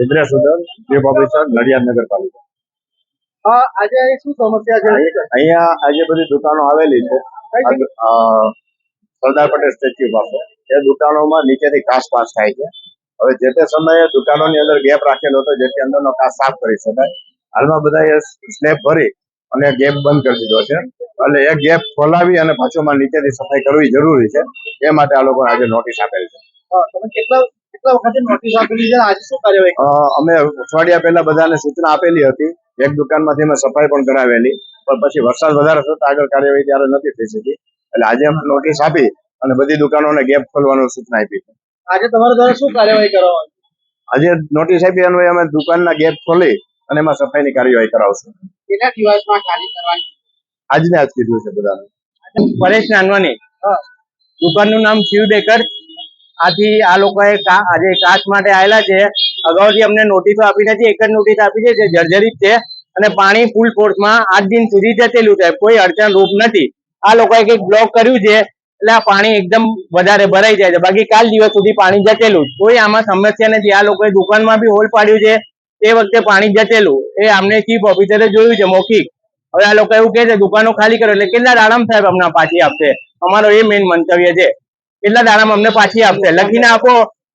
Rudresh Udar chief officer Nadiad નગરપાલિકા. આજે શું સમસ્યા છે? અહીંયા આજે બધી દુકાનો આવેલી છે. સરદાર પટેલ સ્ટેચ્યુ પાસે. એ દુકાનોમાં નીચેથી ઘાસ પાસ થાય છે. હવે જે તે સમયે દુકાનોની અંદર ગેપ રાખેલો હતો જેથી અંદરનો ઘાસ સાફ કરી શકાય. હાલમાં બધા સ્લેબ ભરી અને ગેપ બંધ કરી દીધો છે. એટલે એ ગેપ ખોલાવી અને પાછોમાં નીચેથી સફાઈ કરવી જરૂરી છે. એ માટે આ લોકો આજે નોટિસ આપેલ છે. કેટલા કેટલા વખતે નોટિસ આપેલી છે? આજે શું કાર્યવાહી અમે અઠવાડિયા પહેલા બધાને સૂચના આપેલી હતી. એક દુકાનમાંથી અમે સફાઈ પણ કરાવેલી. પણ પછી વરસાદ વધારે થતા આગળ કાર્યવાહી ત્યારે નથી થઈ શકી. એટલે આજે અમે નોટિસ આપી અને બધી દુકાનોને ગેપ ખોલવાનું સૂચના આપી છે. આજે તમારા દ્વારા શું કાર્યવાહી કરવાની આજે નોટિસ આપી અને અમે દુકાનના ગેપ ખોલી અને એમાં સફાઈની કાર્યવાહી કરાવશું. કેટલા દિવસમાં ખાલી કરવાની? આજને આજ કીધું છે બધાને. પરેશ નાનવાની. દુકાનનું નામ શિવ ડેકર આથી આ લોકોએ આજે કાચ માટે આવેલા છે. અગાઉથી અમને નોટિસો આપી નથી, એક જ નોટિસ આપી છે જે જર્જરિત છે અને પાણી ફૂલ ફોર્સમાં આજ દિન સુધી જતેલું છે. કોઈ અડચણ રૂપ નથી. આ લોકોએ કંઈક બ્લોક કર્યું છે, એટલે આ પાણી એકદમ વધારે ભરાઈ જાય છે. બાકી કાલ દિવસ સુધી પાણી જતેલું. કોઈ આમાં સમસ્યા નથી. આ લોકોએ દુકાનમાં બી હોલ પાડ્યું છે. તે વખતે પાણી જતેલું. એ અમને ચીફ ઓફિસરે જોયું છે મૌખિક. હવે આ લોકો એવું કહે છે, દુકાનો ખાલી કરો. એટલે કેટલા આરામ સાહેબ અમને પાછી આપશે? અમારો એ મેઇન મંતવ્ય છે. કેટલા દાડામાં અમને પાછી આપશે? લખીને આપો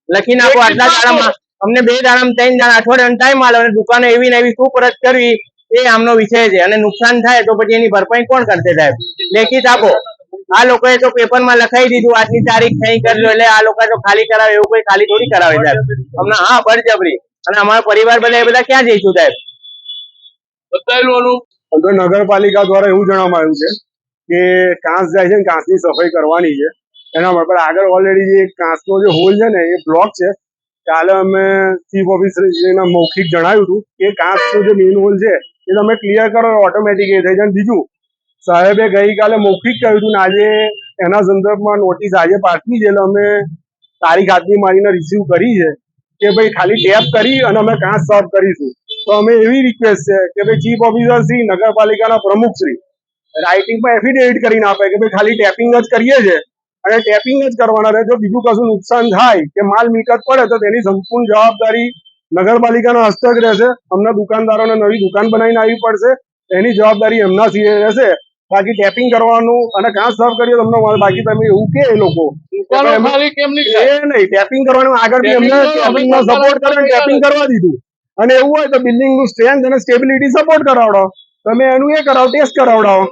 લખીને આપો. આટલા દાડામાં અમને બે દાડામાં ત્રણ દાડા અઠવાડિયાનો ટાઈમ આલો. અને દુકાનો એવી ને એવી શું પરત કરવી એ આમનો વિષય છે. અને નુકસાન થાય તો પછી એની ભરપાઈ કોણ કરશે સાહેબ? લેખિત આપો. આ લોકોએ તો પેપરમાં લખાઈ દીધું આજની તારીખ નહીં કરજો એટલે આ લોકો તો ખાલી કરાવે એવું કોઈ ખાલી થોડી કરાવે સાહેબ. અમને હા બળજબરી અને અમારા પરિવાર બધા એ બધા ક્યાં જઈશું સાહેબ? નગરપાલિકા દ્વારા એવું જણાવવામાં આવ્યું છે કે કાંસ જાય છે ને કાંસની સફાઈ કરવાની છે એના પણ આગળ ઓલરેડી જે કાંસનો જે હોલ છે ને, એ બ્લોક છે. કાલે અમે ચીફ ઓફિસરના મૌખિક જણાવ્યું હતું કે કાંસનો જે મેઇન હોલ છે, એ તમે ક્લિયર કરો ઓટોમેટિક એ થઈ જાય. બીજું, સાહેબે ગઈકાલે મૌખિક કહ્યું હતું ને, આજે એના સંદર્ભમાં નોટિસ આજે પાઠવી છે, એટલે અમે તારીખ હાથની મારીને રિસીવ કરી છે, કે ભાઈ ખાલી ટેપ કરી અને અમે કાંસ સર્વ કરીશું. તો અમે એવી રિક્વેસ્ટ છે કે ભાઈ ચીફ ઓફિસર શ્રી, નગરપાલિકાના પ્રમુખ શ્રી રાઇટિંગમાં એફિડેવિટ કરીને આપે કે ભાઈ ખાલી ટેપિંગ જ કરીએ છે અને ટેપિંગ જ કરવાના રહે. જો બીજું કશું નુકસાન થાય કે માલ મિલકત પડે તો તેની સંપૂર્ણ જવાબદારી નગરપાલિકાના હસ્તક રહેશે. અમને દુકાનદારોને નવી દુકાન બનાવીને આવી પડશે. એની જવાબદારી એમના સીએ રહેશે. બાકી ટેપિંગ કરવાનું અને કાં સાફ કરીએ તમને બાકી તમે એવું કે એ લોકો. એ નહીં. ટેપિંગ કરવાનું આગળ એમને સપોર્ટ કરે ટેપિંગ કરવા દીધું. અને એવું હોય તો બિલ્ડિંગનું સ્ટ્રેન્થ અને સ્ટેબિલિટી સપોર્ટ કરાવડાવો. તમે એનું એ કરાવો ટેસ્ટ કરાવડાવો.